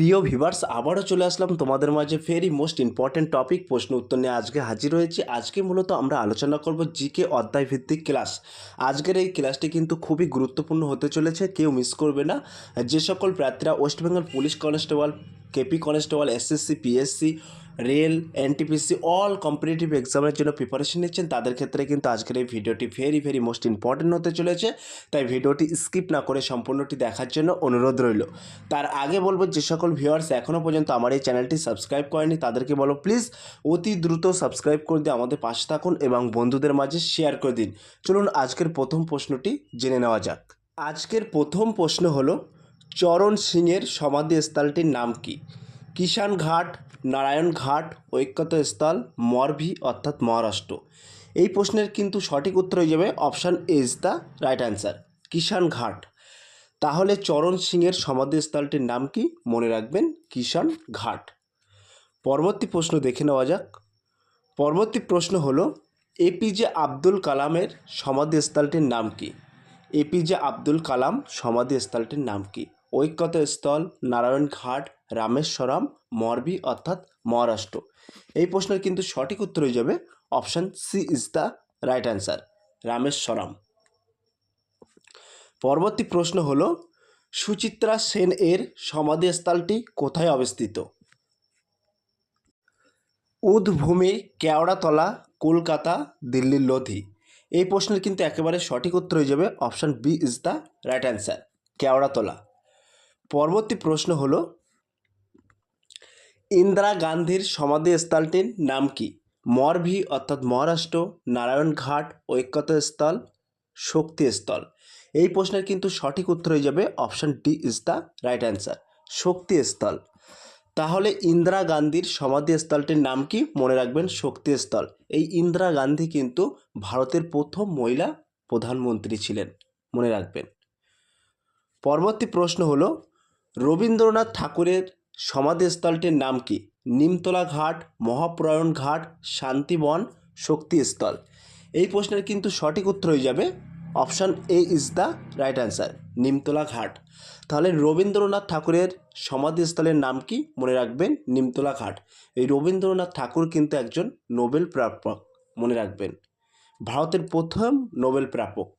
প্রিয় ভিভার্স আবারও চলে আসলাম তোমাদের মাঝে ফেরি মোস্ট ইম্পর্ট্যান্ট টপিক প্রশ্ন উত্তর নিয়ে আজকে হাজির হয়েছি। আজকে মূলত আমরা আলোচনা করব জিকে অধ্যায় ভিত্তিক ক্লাস আজকের এই ক্লাসটি কিন্তু খুবই গুরুত্বপূর্ণ হতে চলেছে, কেউ মিস করবে না। যে সকল প্রার্থীরা West Bengal police constable KP constable SSC PSC rail NTPC all competitive এক্সামের জন্য প্রিপারেশন নিচ্ছেন। তাদের ক্ষেত্রে কিন্তু আজকের এই ভিডিওটি ভেরি ভেরি মোস্ট ইম্পর্টেন্ট হতে চলেছে। তাই ভিডিওটি স্কিপ না করে সম্পূর্ণটি দেখার জন্য অনুরোধ রইল। তার আগে বলব, যে সকল ভিউয়ার্স এখনও পর্যন্ত আমার এই চ্যানেলটি সাবস্ক্রাইব করেনি, তাদেরকে বলো প্লিজ অতি দ্রুত সাবস্ক্রাইব করে দিয়ে আমাদের পাশে থাকুন এবং বন্ধুদের মাঝে শেয়ার করে দিন। চলুন আজকের প্রথম প্রশ্নটি জেনে নেওয়া যাক। আজকের প্রথম প্রশ্ন হলো, চরণ সিংয়ের সমাধিস্থলটির নাম কি? কিষান ঘাট নারায়ণ ঘাট, ঐক্যত স্থল, মরভি অর্থাৎ মহারাষ্ট্র। এই প্রশ্নের কিন্তু সঠিক উত্তর হয়ে যাবে option is the right answer Kisan Ghat. তাহলে চরণ সিংয়ের সমাধিস্থলটির নাম কি? মনে রাখবেন কিষান ঘাট। পরবর্তী প্রশ্ন দেখে নেওয়া যাক। পরবর্তী প্রশ্ন হলো এপিজে আব্দুল কালামের সমাধিস্থলটির নাম কি? এপিজে আব্দুল কালাম সমাধিস্থলটির নাম কি? ঐক্যত স্থল, নারায়ণ ঘাট, রামেশ্বরম, মরবি অর্থাৎ মহারাষ্ট্র। এই প্রশ্নের কিন্তু সঠিক উত্তর হয়ে যাবে option C is the right answer Rameswaram. পরবর্তী প্রশ্ন হল, সুচিত্রা সেন এর সমাধিস্থলটি কোথায় অবস্থিত? উদভূমি, কেওড়াতলা, কলকাতা, দিল্লির লোধি। এই প্রশ্নের কিন্তু একেবারে সঠিক উত্তর হয়ে যাবে option B is the right answer Keoratala. পরবর্তী প্রশ্ন হল, ইন্দিরা গান্ধীর সমাধিস্থলটির নাম কি? মরভি অর্থাৎ মহারাষ্ট্র, নারায়ণ ঘাট, ঐক্যত স্থল, শক্তি স্থল। এই প্রশ্নের কিন্তু সঠিক উত্তর হয়ে যাবে option D is the right answer, Shakti Sthal. তাহলে ইন্দিরা গান্ধীর সমাধিস্থলটির নাম কি? মনে রাখবেন শক্তিস্থল এই ইন্দিরা গান্ধী কিন্তু ভারতের প্রথম মহিলা প্রধানমন্ত্রী ছিলেন, মনে রাখবেন। পরবর্তী প্রশ্ন হলো রবীন্দ্রনাথ ঠাকুরের সমাধিস্থলটির নাম কি? নিমতলা ঘাট, মহাপ্রয়ণ ঘাট, শান্তিবন, শক্তিস্থল। এই প্রশ্নের কিন্তু সঠিক উত্তর হয়ে যাবে option A is the right answer, Nimtala Ghat. তাহলে রবীন্দ্রনাথ ঠাকুরের সমাধিস্থলের নাম কি? মনে রাখবেন, নিমতলা ঘাট। এই রবীন্দ্রনাথ ঠাকুর কিন্তু একজন নোবেল প্রাপক, মনে রাখবেন। ভারতের প্রথম নোবেল প্রাপক।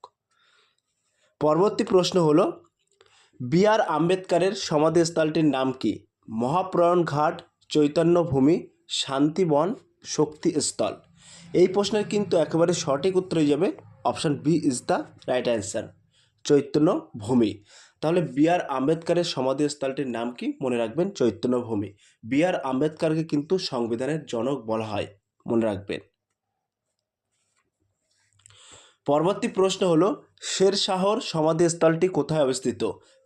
পরবর্তী প্রশ্ন হলো বি আর আম্বেদকরের সমাধিস্থলটির নাম কি? মহাপ্রয়ণ ঘাট, চৈতন্য ভূমি শান্তিবন শক্তিস্থল এই প্রশ্নের কিন্তু একেবারে সঠিক উত্তর হয়ে যাবে option B is the right answer, Chaitanya Bhumi. তাহলে বি আর আম্বেদকরের সমাধিস্থলটির নাম কি? মনে রাখবেন, চৈতন্য ভূমি। বি আর আম্বেদকরকে কিন্তু সংবিধানের জনক বলা হয়, মনে রাখবেন। পরবর্তী প্রশ্ন হলো, শেরশাহর সমাধিস্থলটি কোথায় অবস্থিত?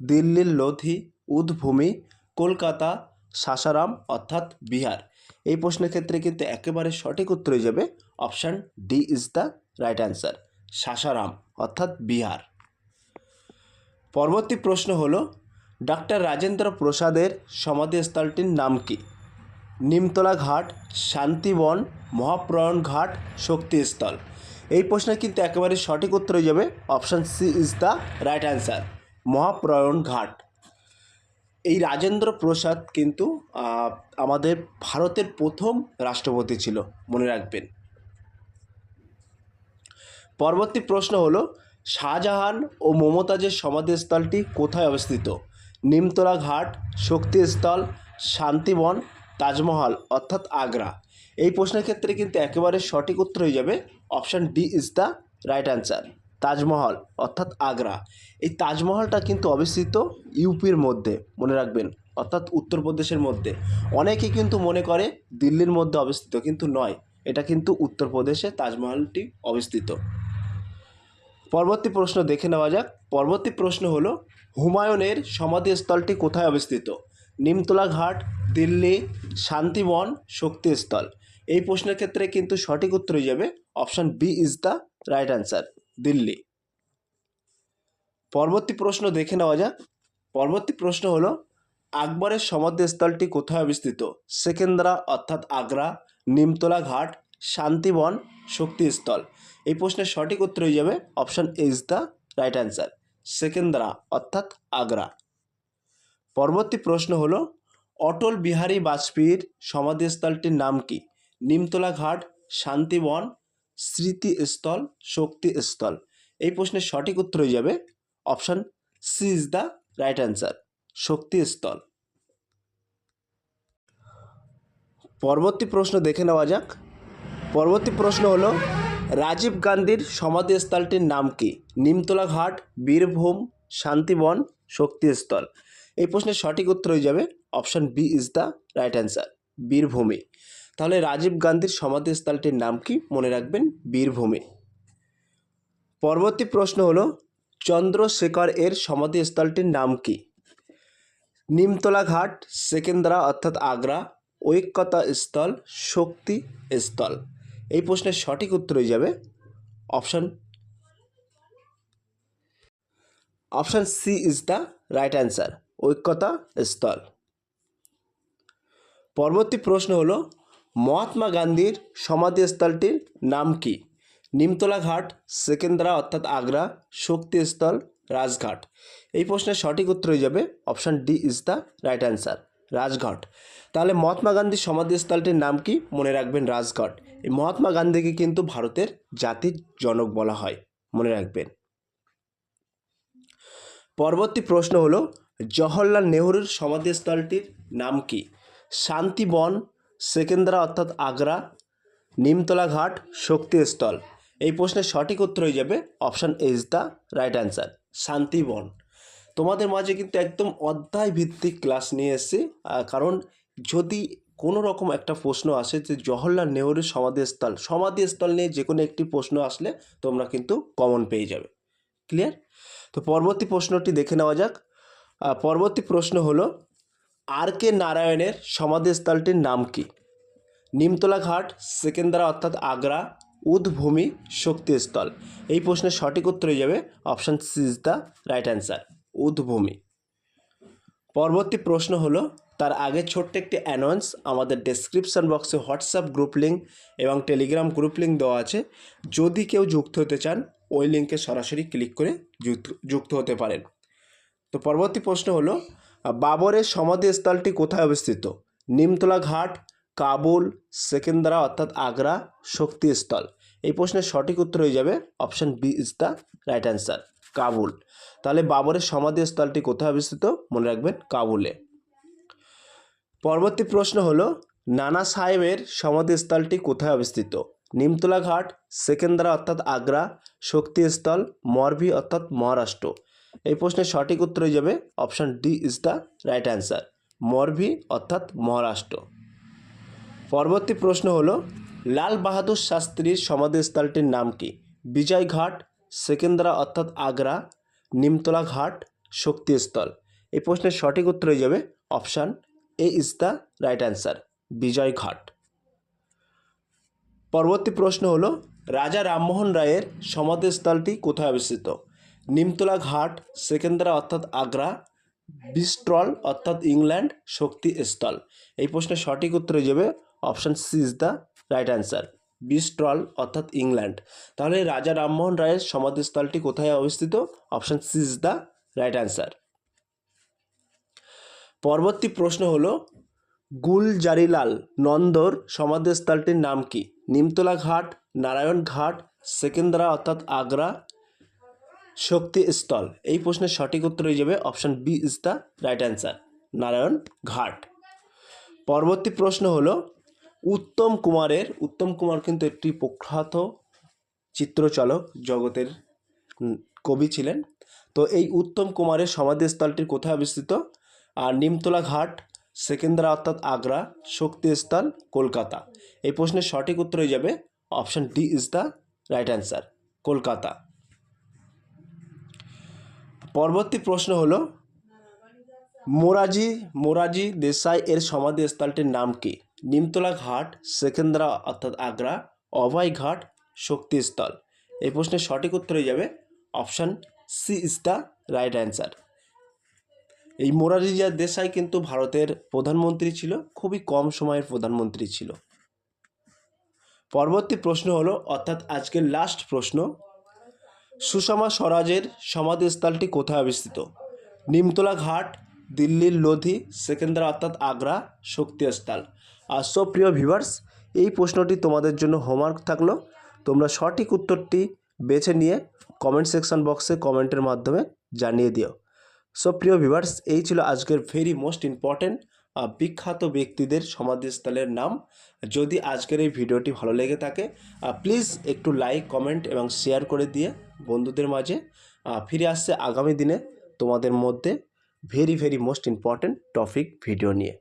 দিল্লির লোধি, উদভূমি, কলকাতা, সাসারাম অর্থাৎ বিহার। এই প্রশ্নের ক্ষেত্রে কিন্তু একেবারে সঠিক উত্তর হয়ে যাবে option D is the right answer, Sasaram অর্থাৎ বিহার। পরবর্তী প্রশ্ন হলো ডক্টর রাজেন্দ্র প্রসাদের সমাধিস্থলটির নাম কি? নিমতলা ঘাট, শান্তিবন, মহাপ্রয়ণ ঘাট, শক্তিস্থল। এই প্রশ্নের কিন্তু একেবারে সঠিক উত্তর হয়ে যাবে। Option C is the right answer Mahaprayan Ghat. এই রাজেন্দ্র প্রসাদ কিন্তু আমাদের ভারতের প্রথম রাষ্ট্রপতি ছিল, মনে রাখবেন। পরবর্তী প্রশ্ন হলো, শাহজাহান ও মমতাজের সমাধিস্থলটি কোথায় অবস্থিত? নিমতলা ঘাট, শক্তিস্থল, শান্তিবন, তাজমহল, অর্থাৎ আগ্রা। এই প্রশ্নের ক্ষেত্রে কিন্তু একেবারে সঠিক উত্তর হয়ে যাবে option D is the right answer, Taj Mahal, অর্থাৎ আগ্রা। এই তাজমহলটা কিন্তু অবস্থিত ইউপির মধ্যে, মনে রাখবেন, অর্থাৎ উত্তরপ্রদেশের মধ্যে। অনেকে কিন্তু মনে করে দিল্লির মধ্যে অবস্থিত, কিন্তু নয়, এটা কিন্তু উত্তরপ্রদেশে তাজমহলটি অবস্থিত। পরবর্তী প্রশ্ন দেখে নেওয়া যাক। পরবর্তী প্রশ্ন হলো, হুমায়ুনের সমাধিস্থলটি কোথায় অবস্থিত? নিমতলা ঘাট, দিল্লি, শান্তিবন, শক্তিস্থল। এই প্রশ্নের ক্ষেত্রে কিন্তু সঠিক উত্তর হয়ে যাবে option B is the right answer, Delhi. পরবর্তী প্রশ্ন দেখে নেওয়া যাক। পরবর্তী প্রশ্ন হলো, আকবরের সমাধিস্থলটি কোথায় অবস্থিত? সেকেন্দ্রা অর্থাৎ আগ্রা, নিমতলা ঘাট, শান্তিবন, শক্তিস্থল। এই প্রশ্নের সঠিক উত্তর হয়ে যাবে option is the right answer, Sikandra অর্থাৎ আগ্রা। পরবর্তী প্রশ্ন হলো, অটল বিহারী বাজপেয়ীর সমাধিস্থলটির নাম কি? নিমতলা ঘাট, শান্তিবন, স্মৃতিস্থল, শক্তিস্থল। এই প্রশ্নের সঠিক উত্তর হয়ে যাবে option C is the right answer Shakti Sthal. পরবর্তী প্রশ্ন দেখে নেওয়া যাক। পরবর্তী প্রশ্ন হলো, রাজীব গান্ধীর সমাধিস্থলটির নাম কি? নিমতলা ঘাট, বীরভূম, শান্তিবন, শক্তিস্থল। এই প্রশ্নের সঠিক উত্তর হয়ে যাবে option B is the right answer Veer Bhumi. তাহলে রাজীব গান্ধীর সমাধিস্থলটির নাম কি? মনে রাখবেন, বীরভূমি। পরবর্তী প্রশ্ন হলো, চন্দ্রশেখর এর সমাধিস্থলটির নাম কি? নিমতলা ঘাট, সেকেন্দ্রা অর্থাৎ আগ্রা ঐক্যতা স্থল শক্তি স্থল এই প্রশ্নের সঠিক উত্তর হয়ে যাবে option option C is the right answer Aikyata Sthal পরবর্তী প্রশ্ন হলো মহাত্মা গান্ধীর সমাধিস্থলটির নাম কি? নিমতলা ঘাট, সেকেন্দ্রা অর্থাৎ আগ্রা, শক্তিস্থল, রাজঘাট। এই প্রশ্নের সঠিক উত্তর হয়ে যাবে option D is the right answer, Rajghat. তাহলে মহাত্মা গান্ধীর সমাধিস্থলটির নাম কি? মনে রাখবেন রাজঘাট। এই মহাত্মা গান্ধীকে কিন্তু ভারতের জাতির জনক বলা হয়। মনে রাখবেন। পরবর্তী প্রশ্ন হলো, জওহরলাল নেহরুর সমাধিস্থলটির নাম কি? শান্তিবন সেকেন্দ্রা অর্থাৎ আগ্রা, নিমতলা ঘাট, শক্তিস্থল। এই প্রশ্নের সঠিক উত্তর হয়ে যাবে option is the right answer Shantivan. তোমাদের মাঝে কিন্তু একদম অধ্যায় ভিত্তিক ক্লাস নিয়ে এসেছি কারণ যদি কোনো রকম একটা প্রশ্ন আসে যে জওহরলাল নেহরুর সমাধিস্থল সমাধিস্থল নিয়ে যে কোনো একটি প্রশ্ন আসলে তোমরা কিন্তু কমন পেয়ে যাবে। ক্লিয়ার তো পরবর্তী প্রশ্নটি দেখে নেওয়া যাক। পরবর্তী প্রশ্ন হলো আর কে নারায়ণের সমাধিস্থলটির নাম কি? নিমতলা ঘাট, সেকেন্দ্রা অর্থাৎ আগ্রা, উদ্ভূমি শক্তিস্থল। এই প্রশ্নের সঠিক উত্তর হয়ে যাবে option C is the right answer, Udbhumi. পরবর্তী প্রশ্ন হলো, তার আগে ছোট্ট একটি অ্যানাউন্স আমাদের ডেসক্রিপশন বক্সে হোয়াটসঅ্যাপ গ্রুপ লিঙ্ক এবং টেলিগ্রাম গ্রুপ লিঙ্ক দেওয়া আছে। যদি কেউ যুক্ত হতে চান, ওই লিঙ্কে সরাসরি ক্লিক করে যুক্ত যুক্ত হতে পারেন। তো পরবর্তী প্রশ্ন হলো বাবরের সমাধিস্থলটি কোথায় অবস্থিত? নিমতলা ঘাট, কাবুল, সেকেন্দ্রা অর্থাৎ আগ্রা শক্তিস্থল। এই প্রশ্নের সঠিক উত্তর হয়ে যাবে option B is the right answer, Kabul. তাহলে বাবরের সমাধিস্থলটি কোথায় অবস্থিত? মনে রাখবেন কাবুলে। পরবর্তী প্রশ্ন হলো, নানা সাহেবের সমাধিস্থলটি কোথায় অবস্থিত? নিমতলা ঘাট, সেকেন্দ্রা অর্থাৎ আগ্রা শক্তিস্থল, মরভি অর্থাৎ মহারাষ্ট্র। এই প্রশ্নের সঠিক উত্তর হয়ে যাবে option D is the right answer, Morvi অর্থাৎ মহারাষ্ট্র। পরবর্তী প্রশ্ন হল, লাল বাহাদুর শাস্ত্রীর সমাধিস্থলটির নাম কি? বিজয় ঘাট, সেকেন্দ্রা অর্থাৎ আগ্রা, নিমতলা ঘাট, শক্তিস্থল। এই প্রশ্নের সঠিক উত্তর হয়ে যাবে option A is the right answer, Vijay Ghat. পরবর্তী প্রশ্ন হলো, রাজা রামমোহন রায়ের সমাধিস্থলটি কোথায় অবস্থিত? নিমতলা ঘাট, সেকেন্দ্রা অর্থাৎ আগ্রা, বিস্ট্রল অর্থাৎ ইংল্যান্ড শক্তিস্থল এই প্রশ্নের সঠিক উত্তর যাবে option C is the right answer, Bristol অর্থাৎ ইংল্যান্ড। তাহলে রাজা রামমোহন রায়ের সমাধিস্থলটি কোথায় অবস্থিত? Option C is the right answer. পরবর্তী প্রশ্ন হলো, গুলজারিলাল নন্দর সমাধিস্থলটির নাম কি? নিমতলা ঘাট, নারায়ণ ঘাট, সেকেন্দ্রা অর্থাৎ আগ্রা শক্তিস্থল এই প্রশ্নের সঠিক উত্তর হয়ে যাবে option B is the right answer. Narayan Ghat. পরবর্তী প্রশ্ন হলো, উত্তম কুমারের, উত্তম কুমার কিন্তু একটি প্রখ্যাত চিত্রচালক, জগতের কবি ছিলেন। তো এই উত্তম কুমারের সমাধিস্থলটি কোথায় অবস্থিত? আর নিমতলা ঘাট, সেকেন্দ্রা অর্থাৎ আগ্রা শক্তিস্থল কলকাতা। এই প্রশ্নের সঠিক উত্তর হয়ে যাবে option D is the right answer, Kolkata. পরবর্তী প্রশ্ন হলো, মোরাজি মোরাজি দেশাই এর সমাধিস্থলটির নাম কি? নিমতলা ঘাট, সেকেন্দ্রা অর্থাৎ আগ্রা, অভয় ঘাট, শক্তিস্থল। এই প্রশ্নের সঠিক উত্তর হয়ে যাবে option C is the right answer. এই মোরারজি দেশাই কিন্তু ভারতের প্রধানমন্ত্রী ছিল, খুবই কম সময়ের প্রধানমন্ত্রী ছিল। পরবর্তী প্রশ্ন হলো, অর্থাৎ আজকের লাস্ট প্রশ্ন সুষমা স্বরাজের সমাধিস্থলটি কোথায় অবস্থিত? নিমতলা ঘাট, দিল্লির লোধি, সেকেন্দ্রা অর্থাৎ আগ্রা শক্তিস্থল। আর সব প্রিয় ভিভার্স এই প্রশ্নটি তোমাদের জন্য হোমওয়ার্ক থাকল। তোমরা সঠিক উত্তরটি বেছে নিয়ে কমেন্ট সেকশন বক্সে কমেন্টের মাধ্যমে জানিয়ে দিও। সো প্রিয় ভিভার্স এই ছিল আজকের ভেরি মোস্ট ইম্পর্ট্যান্ট বিখ্যাত ব্যক্তিদের সমাধিস্থলের নাম। যদি আজকের এই ভিডিওটি ভালো লেগে থাকে প্লিজ একটু লাইক কমেন্ট এবং শেয়ার করে দিয়ে বন্ধুদের মাঝে ফিরে আসছে আগামী দিনে তোমাদের মধ্যে very very most important topic video নিয়ে।